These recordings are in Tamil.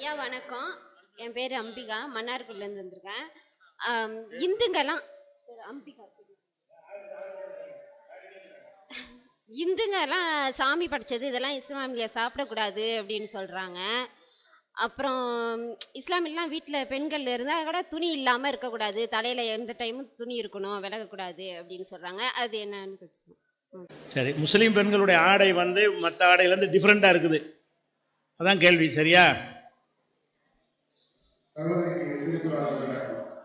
ஐயா வணக்கம். என் பேர் அம்பிகா. மன்னார்குடிலேருந்து வந்திருக்கேன். இந்துங்கெல்லாம் சரி, அம்பிகா சரி. இந்துங்கெல்லாம் சாமி படைச்சது இதெல்லாம் இஸ்லாமிய சாப்பிடக்கூடாது அப்படின்னு சொல்கிறாங்க அப்புறம் இஸ்லாமியெலாம் வீட்டில் பெண்கள் இருந்தால் கூட துணி இல்லாமல் இருக்கக்கூடாது. தலையில் எந்த டைமும் துணி இருக்கணும் விலகக்கூடாது அப்படின்னு சொல்கிறாங்க அது என்னன்னு சரி முஸ்லீம் பெண்களுடைய ஆடை வந்து மற்ற ஆடையிலேருந்து டிஃப்ரெண்ட்டாக இருக்குது. அதான் கேள்வி சரியா?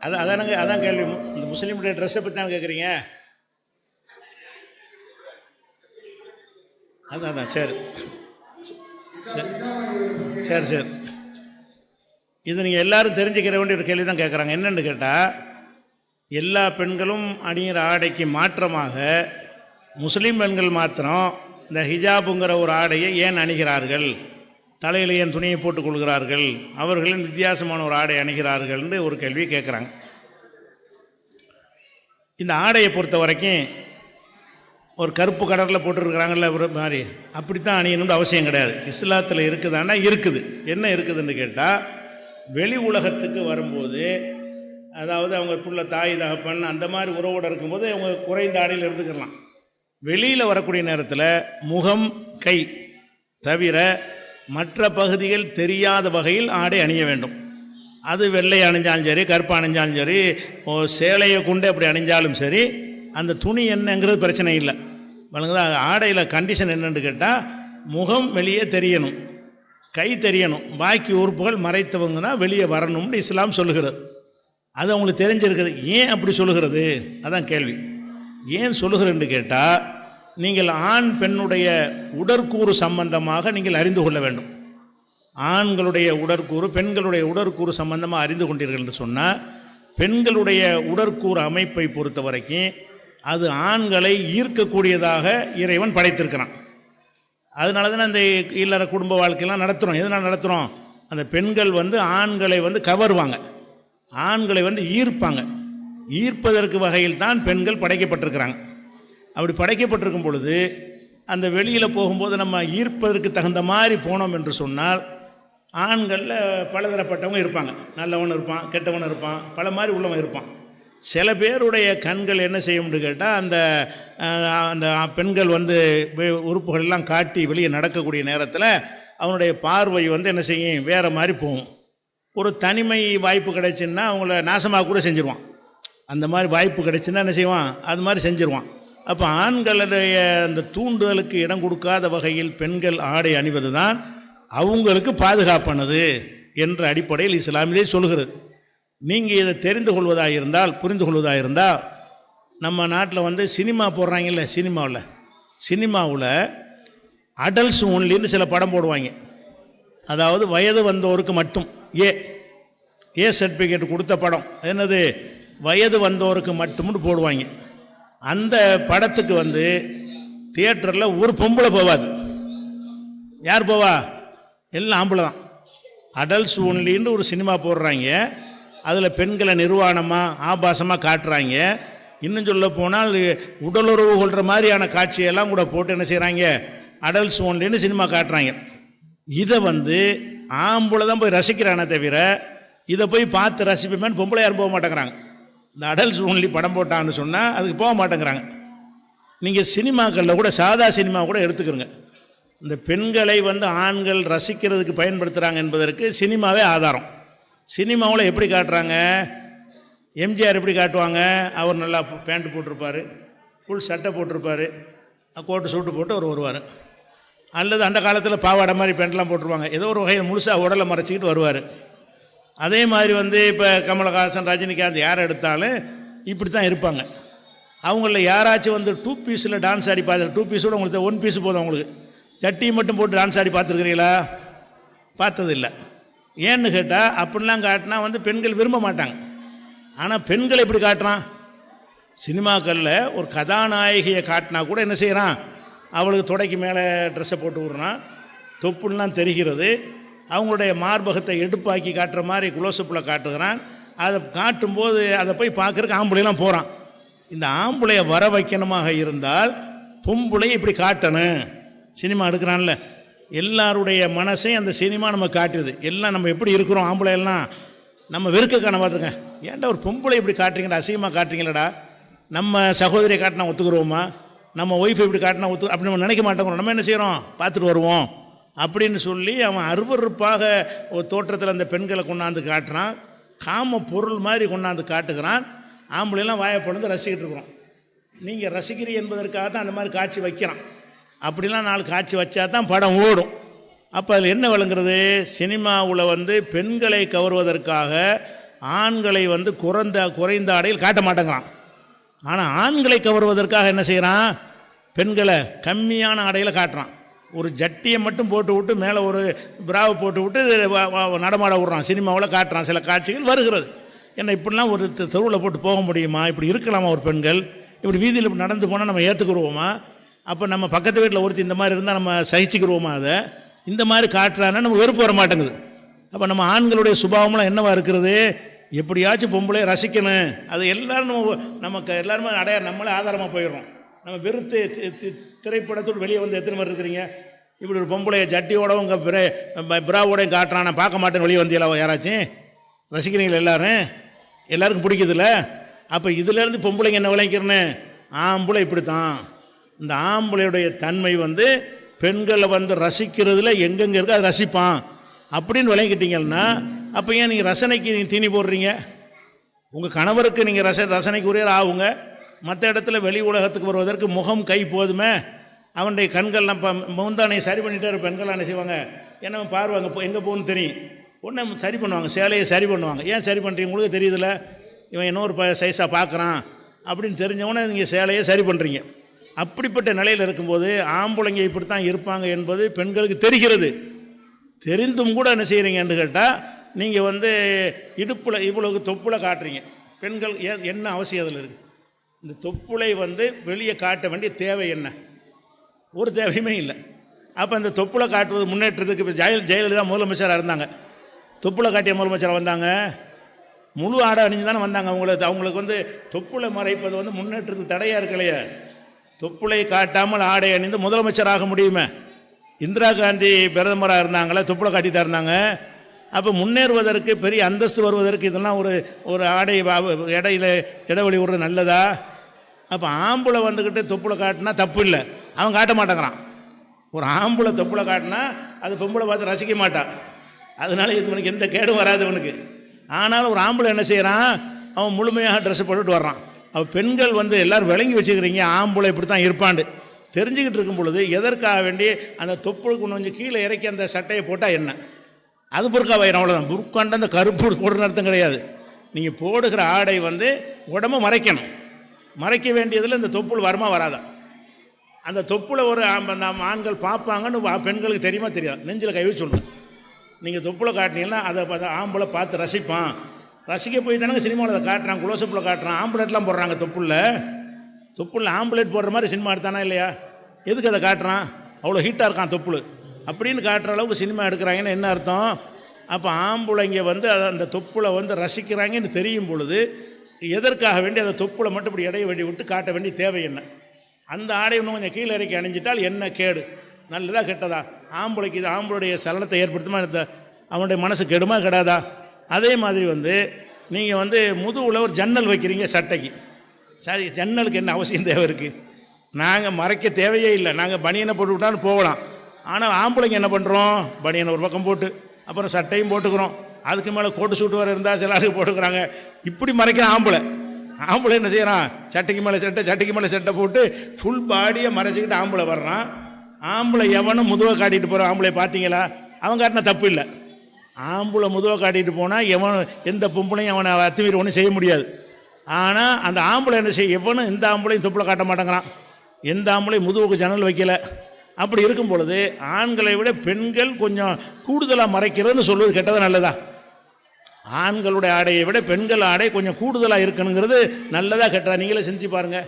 அதான் அதானங்க அதான் கேள்வி. இந்த முஸ்லீமுடைய ட்ரெஸ்ஸை பற்றி தானே கேட்குறீங்க அதான் அதான் சரி. சரி சரி சரி. இது நீங்கள் எல்லாரும் தெரிஞ்சுக்கிற வேண்டிய ஒரு கேள்வி தான் கேட்குறாங்க என்னென்னு கேட்டால் எல்லா பெண்களும் அணிகிற ஆடைக்கு மாற்றமாக முஸ்லீம் பெண்கள் மாத்திரம் இந்த ஹிஜாபுங்கிற ஒரு ஆடையை ஏன் அணிகிறார்கள்? தலையில் ஏன் துணியை போட்டுக்கொள்கிறார்கள் கொள்கிறார்கள். அவர்களின் வித்தியாசமான ஒரு ஆடை அணிகிறார்கள்னு ஒரு கேள்வி கேட்குறாங்க. இந்த ஆடையை பொறுத்த வரைக்கும் ஒரு கருப்பு கடலில் போட்டிருக்கிறாங்கல்ல ஒரு மாதிரி. அப்படி தான் அணியணும்னு அவசியம் கிடையாது. இஸ்லாத்தில் இருக்குதான்னா இருக்குது. என்ன இருக்குதுன்னு கேட்டால் வெளி உலகத்துக்கு வரும்போது அதாவது அவங்க புள்ள தாய் தகப்பன் அந்த மாதிரி உறவோடு இருக்கும்போது அவங்க குறைந்த ஆடையில் இருந்துக்கலாம். வெளியில் வரக்கூடிய நேரத்தில் முகம் கை தவிர மற்ற பகுதிகள் தெரியாத வகையில் ஆடை அணிய வேண்டும். அது வெள்ளை அணிஞ்சாலும் சரி கருப்பு அணிஞ்சாலும் சரி ஓ, சேலையை கொண்டு அப்படி அணிஞ்சாலும் சரி அந்த துணி என்னங்கிறது பிரச்சனை இல்லை. வழங்குதா ஆடையில் கண்டிஷன் என்னென்று கேட்டால் முகம் வெளியே தெரியணும். கை தெரியணும். பாக்கி உறுப்புகள் மறைத்தவங்க தான் வெளியே வரணும்னு இஸ்லாம் சொல்லுகிறது. அது அவங்களுக்கு தெரிஞ்சிருக்குது. ஏன் அப்படி சொல்லுகிறது? அதான் கேள்வி. ஏன் சொல்லுகிறேன்னு கேட்டால் நீங்கள் ஆண் பெண்ணுடைய உடற்கூறு சம்பந்தமாக நீங்கள் அறிந்து கொள்ள வேண்டும். ஆண்களுடைய உடற்கூறு பெண்களுடைய உடற்கூறு சம்பந்தமாக அறிந்து கொண்டீர்கள் என்று சொன்னால் பெண்களுடைய உடற்கூறு அமைப்பை பொறுத்த வரைக்கும் அது ஆண்களை ஈர்க்கக்கூடியதாக இறைவன் படைத்திருக்கிறான். அதனால தான் அந்த இல்லற குடும்ப வாழ்க்கையெல்லாம் நடத்துகிறோம் எதனால் நடத்துகிறோம் அந்த பெண்கள் வந்து ஆண்களை வந்து கவருவாங்க. ஆண்களை வந்து ஈர்ப்பாங்க. ஈர்ப்பதற்கு வகையில் தான் பெண்கள் படைக்கப்பட்டிருக்கிறாங்க. அப்படி படைக்கப்பட்டிருக்கும் பொழுது அந்த வெளியில் போகும்போது நம்ம ஈர்ப்பதற்கு தகுந்த மாதிரி போனோம் என்று சொன்னால் ஆண்களில் பலதரப்பட்டவங்க இருப்பாங்க. நல்லவன் இருப்பான் கெட்டவன் இருப்பான் பல மாதிரி உள்ளவன் இருப்பான். சில பேருடைய கண்கள் என்ன செய்யும்னு கேட்டால் அந்த அந்த பெண்கள் வந்து உறுப்புகள்லாம் காட்டி வெளியே நடக்கக்கூடிய நேரத்தில் அவனுடைய பார்வை வந்து என்ன செய்யும்? வேறு மாதிரி போகும். ஒரு தனிமை வாய்ப்பு கிடைச்சுன்னா அவங்கள நாசமாக கூட செஞ்சிருவான். அந்த மாதிரி வாய்ப்பு கிடைச்சுன்னா என்ன செய்வான்? அது மாதிரி செஞ்சுருவான். அப்போ ஆண்களுடைய அந்த தூண்டுதலுக்கு இடம் கொடுக்காத வகையில் பெண்கள் ஆடை அணிவது தான் அவங்களுக்கு பாதுகாப்பானது என்ற அடிப்படையில் இஸ்லாம் இதை சொல்கிறது நீங்கள் இதை தெரிந்து கொள்வதாக இருந்தால் புரிந்து கொள்வதாக இருந்தால் நம்ம நாட்டில் வந்து சினிமா போடுறாங்கல்ல சினிமாவில். சினிமாவில் அடல்ஸ் ஒன்லின்னு சில படம் போடுவாங்க. அதாவது வயது வந்தோருக்கு மட்டும். ஏ ஏ சர்டிஃபிகேட் கொடுத்த படம். என்னது? வயது வந்தோருக்கு மட்டும்னு போடுவாங்க. அந்த படத்துக்கு வந்து தியேட்டரில் ஒரு பொம்பளை போவாது. யார் போவா? எல்லாம் ஆம்பளை தான் அடல்ட்ஸ் ஒன்லின்னு ஒரு சினிமா போடுறாங்க. அதில் பெண்களை நிர்வாணமாக ஆபாசமாக காட்டுறாங்க. இன்னும் சொல்ல போனால் உடலுறவு கொள்கிற மாதிரியான காட்சியெல்லாம் கூட போட்டு என்ன செய்கிறாங்க அடல்ட்ஸ் ஒன்லின்னு சினிமா காட்டுறாங்க. இதை வந்து ஆம்பளை தான் போய் ரசிக்கிறானே தவிர இதை போய் பார்த்து ரசிப்பேமேன்னு பொம்பளை யாரும் போக மாட்டேங்கிறாங்க. இந்த அடல்ட்ஸ் ஒன்லி படம் போட்டான்னு சொன்னால் அதுக்கு போக மாட்டேங்கிறாங்க. நீங்கள் சினிமாக்களில் கூட சாதா சினிமா கூட எடுத்துக்கிறோங்க இந்த பெண்களை வந்து ஆண்கள் ரசிக்கிறதுக்கு பயன்படுத்துகிறாங்க என்பதற்கு சினிமாவே ஆதாரம். சினிமாவில் எப்படி காட்டுறாங்க? எம்ஜிஆர் எப்படி காட்டுவாங்க? அவர் நல்லா பேண்ட் போட்டிருப்பார் ஃபுல் சட்டை போட்டிருப்பார் கோட்டு சூட்டு போட்டு அவர் வருவார். அல்லது அந்த காலத்தில் பாவாடை மாதிரி பேண்ட்லாம் போட்டுருவாங்க ஏதோ ஒரு வகையில் முழுசாக உடலை மறைச்சிக்கிட்டு வருவார். அதே மாதிரி வந்து இப்போ கமலஹாசன் ரஜினிகாந்த் யார் எடுத்தாலும் இப்படி தான் இருப்பாங்க. அவங்களில் யாராச்சும் வந்து டூ பீஸில் டான்ஸ் ஆடி பார்த்து டூ பீஸோட உங்களுக்கு ஒன் பீஸ் போதும் அவங்களுக்கு சட்டி மட்டும் போட்டு டான்ஸ் ஆடி பார்த்துருக்குறீங்களா? பார்த்ததில்ல. ஏன்னு கேட்டால் அப்படிலாம் காட்டினா வந்து பெண்கள் விரும்ப மாட்டாங்க. ஆனால் பெண்கள் எப்படி காட்டுறான்? சினிமாக்களில் ஒரு கதாநாயகியை காட்டினா கூட என்ன செய்கிறான் அவளுக்கு தொடைக்கு மேலே ட்ரெஸ்ஸை போட்டு விட்றான். தொப்புலாம் தெரிகிறது. அவங்களுடைய மார்பகத்தை எடுப்பாக்கி காட்டுற மாதிரி குலோசப்பில் காட்டுகிறான். அதை காட்டும்போது அதை போய் பார்க்குறக்கு ஆம்பளைலாம் போகிறான் இந்த ஆம்பளையை வர வைக்கணுமாக இருந்தால் பொம்பளை இப்படி காட்டணும். சினிமா எடுக்கிறான்ல. எல்லாருடைய மனசையும் அந்த சினிமா நம்ம காட்டுது. எல்லாம் நம்ம எப்படி இருக்கிறோம் ஆம்பளை எல்லாம் நம்ம வெறுக்க காண பார்த்துங்க. ஏன்டா ஒரு பொம்பளை இப்படி காட்டுறீங்கடா? அசிங்கமாக காட்டுறீங்களடா. நம்ம சகோதரியை காட்டினா ஒத்துக்குருவோமா நம்ம ஒய்ஃபை இப்படி காட்டினா ஒத்து அப்படி நம்ம நினைக்க மாட்டேங்கிறோம். நம்ம என்ன செய்கிறோம் பார்த்துட்டு வருவோம். அப்படின்னு சொல்லி அவன் அருவருப்பாக ஒரு தோற்றத்தில் அந்த பெண்களை கொண்டாந்து காட்டுறான். காம பொருள் மாதிரி கொண்டாந்து காட்டுகிறான். ஆம்பளைலாம் வாயை ரசிக்கிட்டு இருக்கிறோம். நீங்கள் ரசிக்கிறீ என்பதற்காக தான் அந்த மாதிரி காட்சி வைக்கிறான். அப்படிலாம் நாலு காட்சி வச்சா தான் படம் ஓடும். அப்போ அதில் என்ன விளங்குறது? சினிமாவில் வந்து பெண்களை கவர்வதற்காக ஆண்களை வந்து குறைந்த குறைந்த ஆடையில் காட்ட மாட்டேங்கிறான். ஆனால் ஆண்களை கவர்வதற்காக என்ன செய்கிறான் பெண்களை கம்மியான ஆடையில் காட்டுறான். ஒரு ஜட்டியை மட்டும் போட்டு விட்டு மேலே ஒரு பிராவை போட்டு விட்டு நடமாட விட்றான். சினிமாவில் காட்டுறான். சில காட்சிகள் வருகிறது. என்ன இப்படிலாம் ஒரு தெருவில் போட்டு போக முடியுமா? இப்படி இருக்கலாமா ஒரு பெண்கள்? இப்படி வீதியில் நடந்து போனால் நம்ம ஏற்றுக்குருவோமா அப்போ நம்ம பக்கத்து வீட்டில் ஒருத்தி இந்த மாதிரி இருந்தால் நம்ம சகிச்சுக்கிருவோமா அதை? இந்த மாதிரி காட்டுறான்னா நம்ம வெறுப்பு வர மாட்டேங்குது. அப்போ நம்ம ஆண்களுடைய சுபாவம்லாம் என்னவா இருக்கிறது? எப்படியாச்சும் பொம்பளை ரசிக்கணும். அது எல்லோரும் நம்ம நமக்கு எல்லாருமே அடைய நம்மளே ஆதாரமாக போயிடுறோம். நம்ம வெறுத்து தி- திரைப்படத்தோடு வெளியே வந்து எத்தனை பேர் இருக்கிறீங்க? இப்படி ஒரு பொம்பளையை ஜட்டியோடவும் உங்கள் பிரே பிராவோடையும் காட்டுறான். நான் பார்க்க மாட்டேன்னு வெளியே வந்தீங்களா யாராச்சும் ரசிக்கிறீங்களா எல்லாரும்? எல்லாருக்கும் பிடிக்குதுல்ல? அப்போ இதுலேருந்து பொம்பளைங்க என்ன விளைக்கிறேன்னு ஆம்பளை இப்படி தான் இந்த ஆம்பளையுடைய தன்மை வந்து பெண்களை வந்து ரசிக்கிறதுல எங்கெங்கே இருக்கோ அதை ரசிப்பான். அப்படின்னு விளங்கிட்டீங்கன்னா அப்போ ஏன் நீங்கள் ரசனைக்கு நீங்கள் தீனி போடுறீங்க? உங்கள் கணவருக்கு நீங்கள் ரச ரசனைக்கு உரியர் ஆகுங்க. மற்ற இடத்துல வெளி உலகத்துக்கு வருவதற்கு முகம் கை போதுமே. அவனுடைய கண்கள்லாம் இப்போ முந்தானை சரி பண்ணிட்டாரு பெண்கள் என்ன செய்வாங்க? என்ன பார்வாங்க இப்போ எங்கே போகணும்னு தெரியும். ஒன்று சரி பண்ணுவாங்க. சேலையை சரி பண்ணுவாங்க. ஏன் சரி பண்ணுறீங்க உங்களுக்கு தெரியுதுல்ல. இவன் இன்னொரு ப சைஸாக பார்க்குறான் அப்படின்னு தெரிஞ்சவொடனே நீங்கள் சேலையை சரி பண்ணுறீங்க அப்படிப்பட்ட நிலையில் இருக்கும்போது ஆம்பளைங்க இப்படி தான் இருப்பாங்க என்பது பெண்களுக்கு தெரிகிறது. தெரிந்தும் கூட என்ன செய்கிறீங்கன்னு கேட்டால் நீங்கள் வந்து இடுப்பில் இவ்வளவுக்கு தொப்புளை காட்டுறீங்க. பெண்கள் என்ன அவசியம் அதில் இருக்குது இந்த தொப்புளை வந்து வெளியே காட்ட வேண்டிய தேவை என்ன? ஒரு தேவையுமே இல்லை. அப்போ அந்த தொப்புளை காட்டுவது முன்னேற்றத்துக்கு இப்போ ஜெயல் ஜெயலலிதா முதலமைச்சராக இருந்தாங்க. தொப்புளை காட்டிய முதலமைச்சராக வந்தாங்க. முழு ஆடை அணிஞ்சு தானே வந்தாங்க அவங்களுக்கு அவங்களுக்கு வந்து தொப்புளை மறைப்பது வந்து முன்னேற்றத்துக்கு தடையாக இருக்கலையே. தொப்புளை காட்டாமல் ஆடை அணிந்து முதலமைச்சராக முடியுமே. இந்திரா காந்தி பிரதமராக இருந்தாங்களே தொப்புளை காட்டிட்டா இருந்தாங்க. அப்போ முன்னேறுவதற்கு பெரிய அந்தஸ்து வருவதற்கு இதெல்லாம் ஒரு ஒரு ஆடை இடையில இடைவெளி விடுறது நல்லதா? அப்போ ஆம்பளை வந்துக்கிட்டு தொப்புளை காட்டினா தப்பு இல்லை. அவன் காட்ட மாட்டேங்கிறான். ஒரு ஆம்பளை தொப்புளை காட்டினா அது பொம்பளை பார்த்து ரசிக்க மாட்டான் அதனால இவனுக்கு எந்த கேடும் வராது இவனுக்கு ஆனாலும் ஒரு ஆம்பளை என்ன செய்கிறான் அவன் முழுமையாக ட்ரெஸ் போட்டுட்டு வர்றான். அவள் பெண்கள் வந்து எல்லோரும் விளங்கி வச்சுக்கிறீங்க ஆம்பளை இப்படி தான் இருப்பாண்டு தெரிஞ்சுக்கிட்டு இருக்கும் பொழுது எதற்காக வேண்டி அந்த தொப்புளுக்கு கொஞ்சம் கீழே இறக்கி அந்த சட்டையை போட்டால் என்ன? அது புர்கா வயிறு அவ்வளோதான் புர்காண்ட அந்த கருப்பு போடுற அர்த்தம் கிடையாது. நீங்கள் போடுகிற ஆடை வந்து உடம்பை மறைக்கணும். மறைக்க வேண்டியதில் இந்த தொப்புள் வருமா வராதான் அந்த தொப்புல ஒரு நம்ம ஆண்கள் பார்ப்பாங்கன்னு வா- பெண்களுக்கு தெரியுமா தெரியாது. நெஞ்சில் கை வச்சு சொல்லுங்கள் நீங்கள் தொப்புல காட்டினீங்கன்னா அதை அதை ஆம்பளை பார்த்து ரசிப்பான். ரசிக்க போய் தானே சினிமாவில் அதை காட்டுறான் குளோசப்பில் காட்டுறான் ஆம்புலேட்லாம் போடுறாங்க தொப்புள்ள தொப்புள்ள ஆம்புலேட் போடுற மாதிரி சினிமா எடுத்தானா இல்லையா? எதுக்கு அதை காட்டுறான்? அவ்வளோ ஹீட்டாக இருக்கான் தொப்புள். அப்படின்னு காட்டுற அளவுக்கு சினிமா எடுக்கிறாங்கன்னு என்ன அர்த்தம்? அப்போ ஆம்பளைங்க வந்து அதை அந்த தொப்புளை வந்து ரசிக்கிறாங்கன்னு தெரியும் பொழுது எதற்காக வேண்டி அந்த தொப்புளை மட்டும் இப்படி இடைய வேண்டி விட்டு காட்ட வேண்டிய தேவை என்ன? அந்த ஆடை இன்னும் கொஞ்சம் கீழே இறக்கி அணிஞ்சிட்டால் என்ன கேடு? நல்லதா கெட்டதா? ஆம்பளைக்கு இது ஆம்பளுடைய சலனத்தை ஏற்படுத்துமா இந்த அவனுடைய மனசு கெடுமா கெடாதா? அதே மாதிரி வந்து நீங்கள் வந்து முதுகுல ஒரு ஜன்னல் வைக்கிறீங்க சட்டைக்கு. சரி ஜன்னலுக்கு என்ன அவசியம் தேவை இருக்குது நாங்கள் மறைக்க தேவையே இல்லை. நாங்கள் பனியனை போட்டு விட்டாலும் போகலாம். ஆனால் ஆம்பளைங்க என்ன பண்ணுறோம் பனியனை ஒரு பக்கம் போட்டு அப்புறம் சட்டையும் போட்டுக்கிறோம். அதுக்கு மேலே கோட்டு சூட்டு வர இருந்தால் சில ஆளுக்கு போட்டுக்கிறாங்க. இப்படி மறைக்கிற ஆம்பளை. ஆம்பளை என்ன செய்கிறான் சட்டைக்கு மேலே சட்டை சட்டைக்கு மேலே சட்டை போட்டு ஃபுல் பாடியை மறைச்சிக்கிட்டு ஆம்பளை வர்றான். ஆம்பளை எவனும் முதுவை காட்டிட்டு போகிறான் ஆம்பளை பார்த்தீங்களா? அவன் காட்டின தப்பு இல்லை. ஆம்பளை முதுவை காட்டிட்டு போனால் எவன் எந்த பொம்பளையும் அவனை அத்துமீறி ஒன்றும் செய்ய முடியாது. ஆனால் அந்த ஆம்பளை என்ன செய்ய எவனும் எந்த ஆம்பளையும் துப்பில் காட்ட மாட்டேங்கிறான். எந்த ஆம்பளையும் முதுவுக்கு ஜன்னல் வைக்கல. அப்படி இருக்கும் பொழுது ஆண்களை விட பெண்கள் கொஞ்சம் கூடுதலாக மறைக்கிறதுன்னு சொல்வது கெட்டதா நல்லதா ஆண்களுடைய ஆடையை விட பெண்கள் ஆடை கொஞ்சம் கூடுதலாக இருக்கணுங்கிறது நல்லதாக கெட்டதா? நீங்களே செஞ்சு பாருங்கள்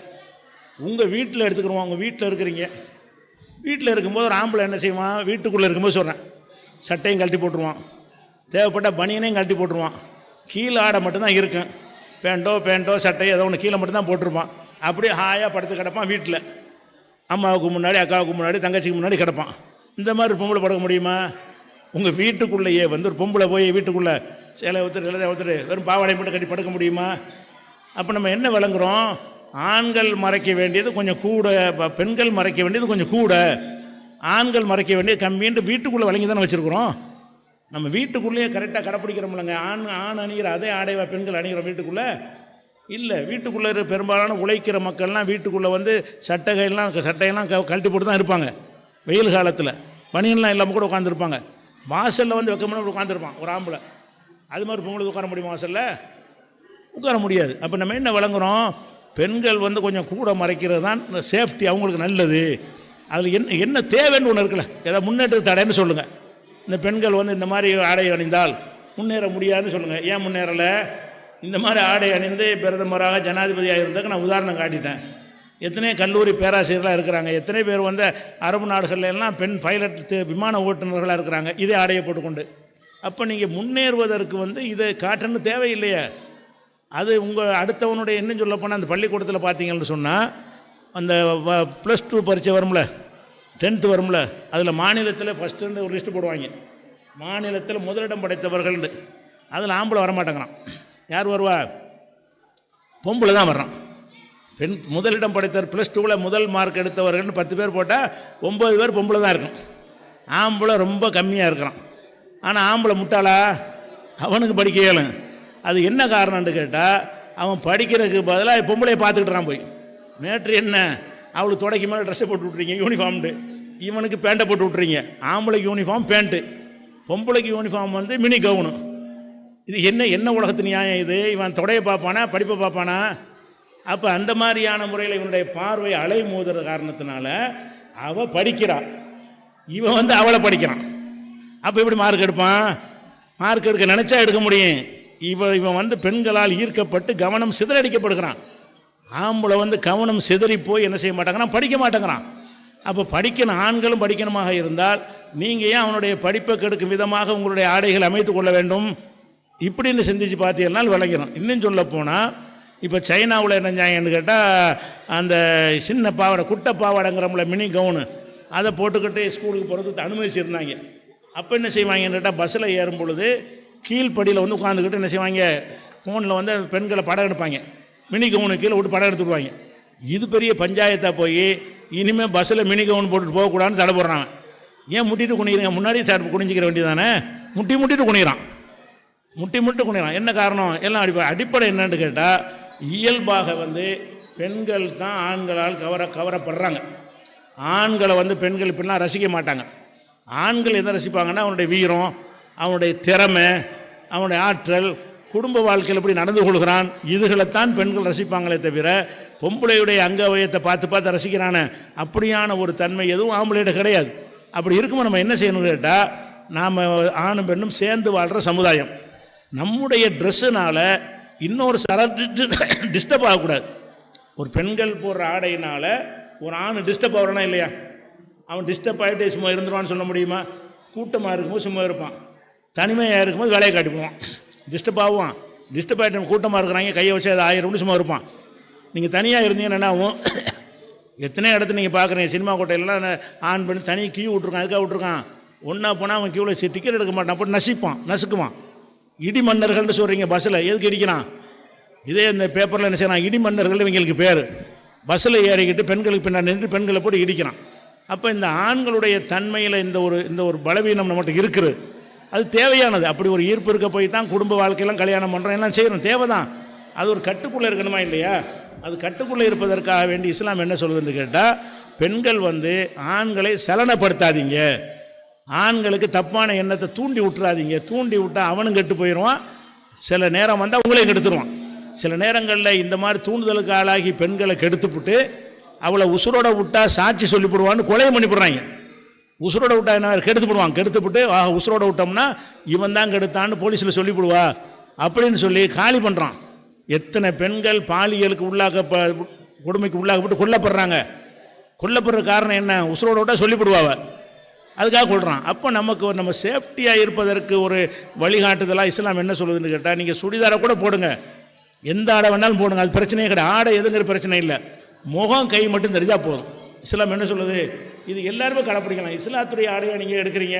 உங்கள் வீட்டில் எடுத்துக்கிறோம்? உங்கள் வீட்டில் இருக்கிறீங்க. வீட்டில் இருக்கும்போது ஒரு ஆம்பளை என்ன செய்வான்? வீட்டுக்குள்ளே இருக்கும்போது சொல்கிறேன் சட்டையும் கழட்டி போட்டுருவான். தேவைப்பட்ட பனியனையும் கழட்டி போட்டுருவான். கீழே ஆடை மட்டும்தான் இருக்கும். பேண்டோ பேண்டோ சட்டை ஏதோ ஒன்று கீழே மட்டும்தான் போட்டிருப்பான். அப்படியே ஹாயாக படுத்து கிடப்பான் வீட்டில். அம்மாவுக்கு முன்னாடி அக்காவுக்கு முன்னாடி தங்கச்சிக்கு முன்னாடி கிடப்பான். இந்த மாதிரி பொம்பளை படுக்க முடியுமா? உங்கள் வீட்டுக்குள்ளேயே வந்து ஒரு பொம்பளை போய் வீட்டுக்குள்ளே சேலை ஒருத்தர் எழுத ஒருத்தர் வெறும் பாவாடை மட்டும் கட்டி படுக்க முடியுமா? அப்போ நம்ம என்ன விளங்குறோம்? ஆண்கள் மறைக்க வேண்டியது கொஞ்சம் கூட ப- பெண்கள் மறைக்க வேண்டியது கொஞ்சம் கூட. ஆண்கள் மறைக்க வேண்டியது கம்மின்ட்டு வீட்டுக்குள்ளே வழங்கி தானே வச்சுருக்குறோம். நம்ம வீட்டுக்குள்ளேயே கரெக்டாக கடைப்பிடிக்கிறோம்லங்க ஆண் ஆண் அணிகிற அதே ஆடைவா பெண்கள் அணிகிறோம் வீட்டுக்குள்ளே? இல்லை வீட்டுக்குள்ளே இருக்க பெரும்பாலான உழைக்கிற மக்கள்லாம் வீட்டுக்குள்ளே வந்து சட்டைகள்லாம் சட்டையெல்லாம் க கழட்டி போட்டு தான் இருப்பாங்க. வெயில் காலத்தில். பனியெல்லாம் இல்லாமல் கூட உட்காந்துருப்பாங்க வாசலில் வந்து வைக்கணும்னு உட்காந்துருப்பான் ஒரு ஆம்பளை. அது மாதிரி பொங்கலுக்கு உட்கார முடியுமா வாசலில்? உட்கார முடியாது. அப்போ நம்ம என்ன விளங்குறோம்? பெண்கள் வந்து கொஞ்சம் கூட மறைக்கிறது தான் சேஃப்டி அவங்களுக்கு நல்லது. அதில் என்ன என்ன தேவைன்னு ஒன்று இருக்குல்ல? ஏதாவது முன்னேற்ற தடைன்னு சொல்லுங்கள் இந்த பெண்கள் வந்து இந்த மாதிரி ஆடை அணிந்தால் முன்னேற முடியாதுன்னு சொல்லுங்கள் ஏன் முன்னேறலை? இந்த மாதிரி ஆடை அணிந்து பிரதமராக ஜனாதிபதியாக இருந்ததுக்கு நான் உதாரணம் காட்டிட்டேன். எத்தனை கல்லூரி பேராசிரியர்களாக இருக்கிறாங்க. எத்தனை பேர் வந்து அரபு நாடுகள்லாம் பெண் பைலட் தே- விமான ஓட்டுநர்களாக இருக்கிறாங்க. இதே ஆடையை போட்டுக்கொண்டு. அப்போ நீங்கள் முன்னேறுவதற்கு வந்து இதை காட்டணும் தேவையில்லையே. அது உங்கள் அடுத்தவனுடைய என்ன சொல்ல போனால் அந்த பள்ளிக்கூடத்தில் பார்த்தீங்கன்னு சொன்னால் அந்த ப்ளஸ் டூ பரீட்சை வரும்ல டென்த்து வரும்ல அதில் மாநிலத்தில் ஃபஸ்ட்டுன்னு ஒரு லிஸ்ட்டு போடுவாங்க. மாநிலத்தில் முதலிடம் படைத்தவர்கள்னு. அதில் ஆம்பளை வரமாட்டேங்கிறான். யார் வருவா? பொம்பளை தான் வர்றான். பெண் முதலிடம் படைத்தவர் ப்ளஸ் டூவில் முதல் மார்க் எடுத்தவர்கள்னு பத்து பேர் போட்டால் ஒம்பது பேர் பொம்பளை தான் இருக்கும். ஆம்பளை ரொம்ப கம்மியாக இருக்கிறான். ஆனால் ஆம்பளை முட்டாளா? அவனுக்கு படிக்க இயலும் அது என்ன காரணம்னு கேட்டால் அவன் படிக்கிறதுக்கு பதிலாக பொம்பளையை பார்த்துக்கிட்டுறான் போய். மேட்ரு என்ன? அவளுக்கு தொடக்கி மேலே ட்ரெஸ்ஸை போட்டு விட்றீங்க யூனிஃபார்ம்டு இவனுக்கு பேண்ட்டை போட்டு விட்றீங்க ஆம்பளைக்கு யூனிஃபார்ம் பேண்ட்டு பொம்பளைக்கு யூனிஃபார்ம் வந்து மினி கவுனு இது என்ன என்ன உலகத்து நியாயம் இது? இவன் தொடையை பார்ப்பானா படிப்பை பார்ப்பானா? அப்போ அந்த மாதிரியான முறையில் இவனுடைய பார்வை அலை மோதுற காரணத்தினால அவள் படிக்கிறான் இவன் வந்து அவளை படிக்கிறான். அப்போ எப்படி மார்க் எடுப்பான்? மார்க் எடுக்க நினச்சா எடுக்க முடியும். இவன் இவன் வந்து பெண்களால் ஈர்க்கப்பட்டு கவனம் சிதறடிக்கப்படுகிறான். ஆம்பளை வந்து கவனம் சிதறி போய் என்ன செய்ய மாட்டேங்கிறான்? படிக்க மாட்டேங்கிறான். அப்போ படிக்கணும் ஆண்களும் படிக்கணுமாக இருந்தால் நீங்கள் ஏன் அவனுடைய படிப்பை கெடுக்கும் விதமாக உங்களுடைய ஆடைகள் அமைத்து கொள்ள வேண்டும்? இப்படின்னு சிந்திச்சு பார்த்தீங்கன்னா விளங்கிறோம் இன்னும் சொல்ல போனால் இப்போ சைனாவில் என்ன செஞ்சாங்கன்னு கேட்டால் அந்த சின்ன பாவாடை குட்டை பாவாடைங்கிறோம்ல மினி கவுனு அதை போட்டுக்கிட்டு ஸ்கூலுக்கு போகிறதுக்கு அனுமதிச்சிருந்தாங்க. அப்போ என்ன செய்வாங்கன்னு கேட்டால் பஸ்ஸில் ஏறும் பொழுது கீழ்ப்படியில் வந்து உட்காந்துக்கிட்டு என்ன செய்வாங்க? ஃபோனில் வந்து பெண்களை படம் எடுப்பாங்க. மினி கவுனு கீழே விட்டு படம் எடுத்துக்குவாங்க இது பெரிய பஞ்சாயத்தாக போய் இனிமேல் பஸ்ஸில் மினி கவுன் போட்டுட்டு போகக்கூடாதுன்னு தடை போடுறாங்க. ஏன் முட்டிட்டு குனிக்கிறீங்க முன்னாடி சார் குனிஞ்சிக்கிற வேண்டியதானே முட்டி முட்டிட்டு குனிகிறான் முட்டி முட்டி குனிகிறான் என்ன காரணம்? எல்லாம் அடிப்படை அடிப்படை என்னன்னு கேட்டால் இயல்பாக வந்து பெண்கள் தான் ஆண்களால் கவர கவரப்படுறாங்க. ஆண்களை வந்து பெண்கள் இப்படிலாம் ரசிக்க மாட்டாங்க. ஆண்கள் எதை ரசிப்பாங்கன்னா அவனுடைய வீரம் அவனுடைய திறமை அவனுடைய ஆற்றல் குடும்ப வாழ்க்கையில் எப்படி நடந்து கொள்கிறான் இதுகளைத்தான் பெண்கள் ரசிப்பாங்களே தவிர பொம்பளையுடைய அங்கவயத்தை பார்த்து பார்த்து ரசிக்கிறானே அப்படியான ஒரு தன்மை எதுவும் ஆம்பளையிட கிடையாது. அப்படி இருக்கும்போது நம்ம என்ன செய்யணும்னு கேட்டால் நாம் ஆணும் பெண்ணும் சேர்ந்து வாழ்கிற சமுதாயம். நம்முடைய ட்ரெஸ்ஸுனால் இன்னொரு சர டிஸ்டர்ப் ஆகக்கூடாது. ஒரு பெண்கள் போடுற ஆடையினால் ஒரு ஆண் டிஸ்டர்ப் ஆகிறானா இல்லையா? அவன் டிஸ்டர்ப் ஆகிட்டே சும்மா இருந்துருவான்னு சொல்ல முடியுமா? கூட்டமாக இருக்கும்போது சும்மா இருப்பான். தனிமையாக இருக்கும்போது வேலையை காட்டிப்போவான் டிஸ்டர்ப் ஆகுவான். டிஸ்டர்ப் ஆகிட்டு கூட்டமாக இருக்கிறாங்க கையை வச்சு அதை ஆயிரம்னு சும்மா இருப்பான். நீங்கள் தனியாக இருந்தீங்கன்னா என்ன ஆகும்? எத்தனை இடத்துல நீங்கள் பார்க்குறீங்க? சினிமா கோட்டையிலலாம் ஆன் பண்ணி தனி கியூ விட்ருக்கான் அதுக்காக விட்ருக்கான் ஒன்றா போனால் அவன் கியூவில் டிக்கெட் எடுக்க மாட்டான் போட்டு நசிப்பான் நசுக்குவான். இடி மன்னர்கள்னு சொல்கிறீங்க பஸ்ஸில் எதுக்கு இடிக்கிறான்? இதே இந்த பேப்பரில் என்ன செய்யறான்? இடி மன்னர்கள் இவங்களுக்கு பேர். பஸ்ஸில் ஏறிக்கிட்டு பெண்களுக்கு பின்னாடி நின்று பெண்களை போட்டு இடிக்கிறான். அப்போ இந்த ஆண்களுடைய தன்மையில் இந்த ஒரு இந்த ஒரு பலவீனம் நம்மகிட்ட இருக்குது. அது தேவையானது. அப்படி ஒரு ஈர்ப்பு இருக்க போய் தான் குடும்ப வாழ்க்கையெல்லாம் கல்யாணம் பண்ணுறோம் எல்லாம் செய்யணும். தேவை தான் அது ஒரு கட்டுக்குள்ளே இருக்கணுமா இல்லையா? அது கட்டுக்குள்ளே இருப்பதற்காக வேண்டி இஸ்லாம் என்ன சொல்லுதுன்னு கேட்டால் பெண்கள் வந்து ஆண்களை சலனப்படுத்தாதீங்க. ஆண்களுக்கு தப்பான எண்ணத்தை தூண்டி விட்டுறாதீங்க தூண்டி விட்டால் அவனும் கெட்டு போயிடுவான். சில நேரம் வந்தால் உங்களையும் கெடுத்துருவான். சில நேரங்களில் இந்த மாதிரி தூண்டுதலுக்கு ஆளாகி பெண்களை கெடுத்துப்புட்டு அவளை உசுரோட விட்டா சாட்சி சொல்லிவிடுவான்னு கொலையை பண்ணிவிடுறாங்க. உசுரோட விட்டா என்ன கெடுத்து போடுவான் விட்டு ஆ உசுரோட விட்டோம்னா இவன் தான் கெடுத்தான்னு போலீஸில் சொல்லிவிடுவா. அப்படின்னு சொல்லி காலி பண்ணுறான் எத்தனை பெண்கள் பாலியலுக்கு உள்ளாக்க கொடுமைக்கு உள்ளாக்கப்பட்டு கொல்லப்படுறாங்க. கொல்லப்படுற காரணம் என்ன? உசுரோட விட்டா சொல்லிவிடுவாவ அதுக்காக கொள்கிறான் அப்போ நமக்கு நம்ம சேஃப்டியாக இருப்பதற்கு ஒரு வழிகாட்டுதலாக இஸ்லாம் என்ன சொல்லுதுன்னு கேட்டால் நீங்கள் சுடிதாரை கூட போடுங்க. எந்த ஆடை வேணாலும் போடுங்க. அது பிரச்சனையே கிடையாது. ஆடை எதுங்கிற பிரச்சனை இல்லை. முகம் கை மட்டும் தெரிஞ்சால் போதும். இஸ்லாம் என்ன சொல்லுது? இது எல்லாருமே கடைப்பிடிக்கலாம். இஸ்லாத்துடைய ஆடையை நீங்கள் எடுக்கிறீங்க.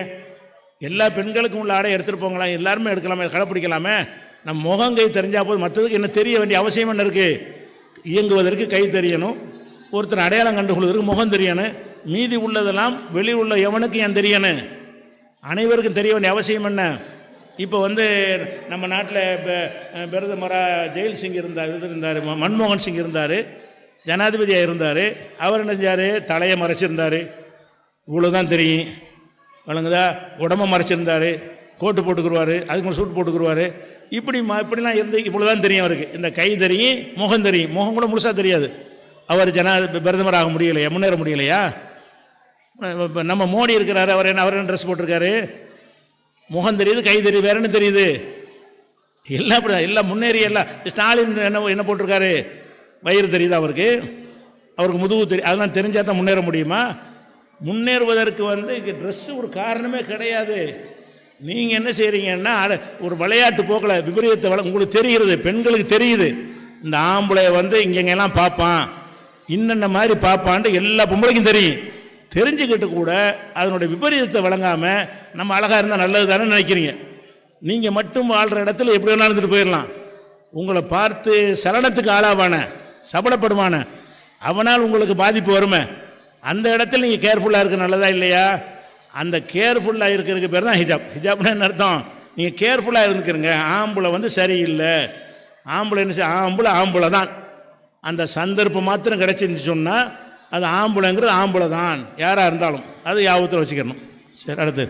எல்லா பெண்களுக்கும் உள்ள ஆடையை எடுத்துகிட்டு போங்களா? எல்லாருமே எடுக்கலாமே கடைப்பிடிக்கலாமே? நம்ம முகங்கை தெரிஞ்சால் போதும். மற்றதுக்கு என்ன தெரிய வேண்டிய அவசியம் என்ன இருக்குது இயங்குவதற்கு கை தெரியணும். ஒருத்தர் அடையாளம் கண்டுகொள்வதற்கு முகம் தெரியணும். மீதி உள்ளதெல்லாம் வெளி உள்ள எவனுக்கும் ஏன் தெரியணும்? அனைவருக்கும் தெரிய வேண்டிய அவசியம் என்ன? இப்போ வந்து நம்ம நாட்டில் இப்போ பிரதமராக ஜெயில் சிங் இருந்தார் இருந்தார் மன்மோகன் சிங் இருந்தார். ஜனாதிபதியாக இருந்தார். அவர் என்ன செஞ்சார்? தலையை மறைச்சிருந்தார். இவ்வளோதான் தெரியும். வழங்குதா உடம்ப மறைச்சிருந்தார். கோட்டு போட்டுக்குருவார். அதுக்கு மேலே சூட் போட்டுக்குருவார். இப்படி ம இப்படிலாம் இருந்து இவ்வளோ தான் தெரியும் அவருக்கு. இந்த கை தெரியும் முகம் தெரியும். முகம் கூட முழுசாக தெரியாது. அவர் ஜனா பிரதமர் ஆக முடியலையா? முன்னேற முடியலையா? நம்ம மோடி இருக்கிறாரு. அவர் என்ன அவர் என்ன ட்ரெஸ் போட்டிருக்காரு? முகம் தெரியுது கை தெரியுது வேற என்ன தெரியுது? எல்லாம் அப்படி எல்லாம் முன்னேறி எல்லாம் ஸ்டாலின் என்ன என்ன போட்டிருக்காரு? வயிறு தெரியுது அவருக்கு? அவருக்கு முதுகு தெரியும் அதெல்லாம் தெரிஞ்சால் தான் முன்னேற முடியுமா? முன்னேறுவதற்கு வந்து ட்ரெஸ்ஸு ஒரு காரணமே கிடையாது. நீங்கள் என்ன செய்கிறீங்கன்னா ஒரு விளையாட்டு போக்கில் விபரீதத்தை வள உங்களுக்கு தெரிகிறது பெண்களுக்கு தெரியுது. இந்த ஆம்பளை வந்து இங்கெங்கெல்லாம் பார்ப்பான் இன்னென்ன மாதிரி பார்ப்பான்ட்டு எல்லா பொம்பளைக்கும் தெரியும். தெரிஞ்சுக்கிட்டு கூட அதனுடைய விபரீதத்தை வழங்காமல் நம்ம அழகாக இருந்தால் நல்லது தானே நினைக்கிறீங்க. நீங்கள் மட்டும் வாழ்கிற இடத்துல எப்படி வேணாலும் இருந்துட்டு போயிடலாம் உங்களை பார்த்து சலனத்துக்கு ஆளாவான. சபலப்படுவான அவனால் உங்களுக்கு பாதிப்பு வருமே? அந்த இடத்துல நீங்கள் கேர்ஃபுல்லாக இருக்க நல்லதா இல்லையா? அந்த கேர்ஃபுல்லாக இருக்கிறதுக்கு பேர் தான் ஹிஜாப் ஹிஜாப்னா என்ன அர்த்தம்? நீங்கள் கேர்ஃபுல்லாக இருந்துக்கிறங்க. ஆம்பளை வந்து சரியில்லை. ஆம்பளை என்ன செய்ய ஆம்பளை ஆம்பளை தான். அந்த சந்தர்ப்பம் மாத்திரம் கிடச்சிருந்து சொன்னால் அது ஆம்பளைங்கிறது ஆம்பளை தான் யாராக இருந்தாலும் அது யாபத்தில் வச்சுக்கணும். சரி அடுத்து.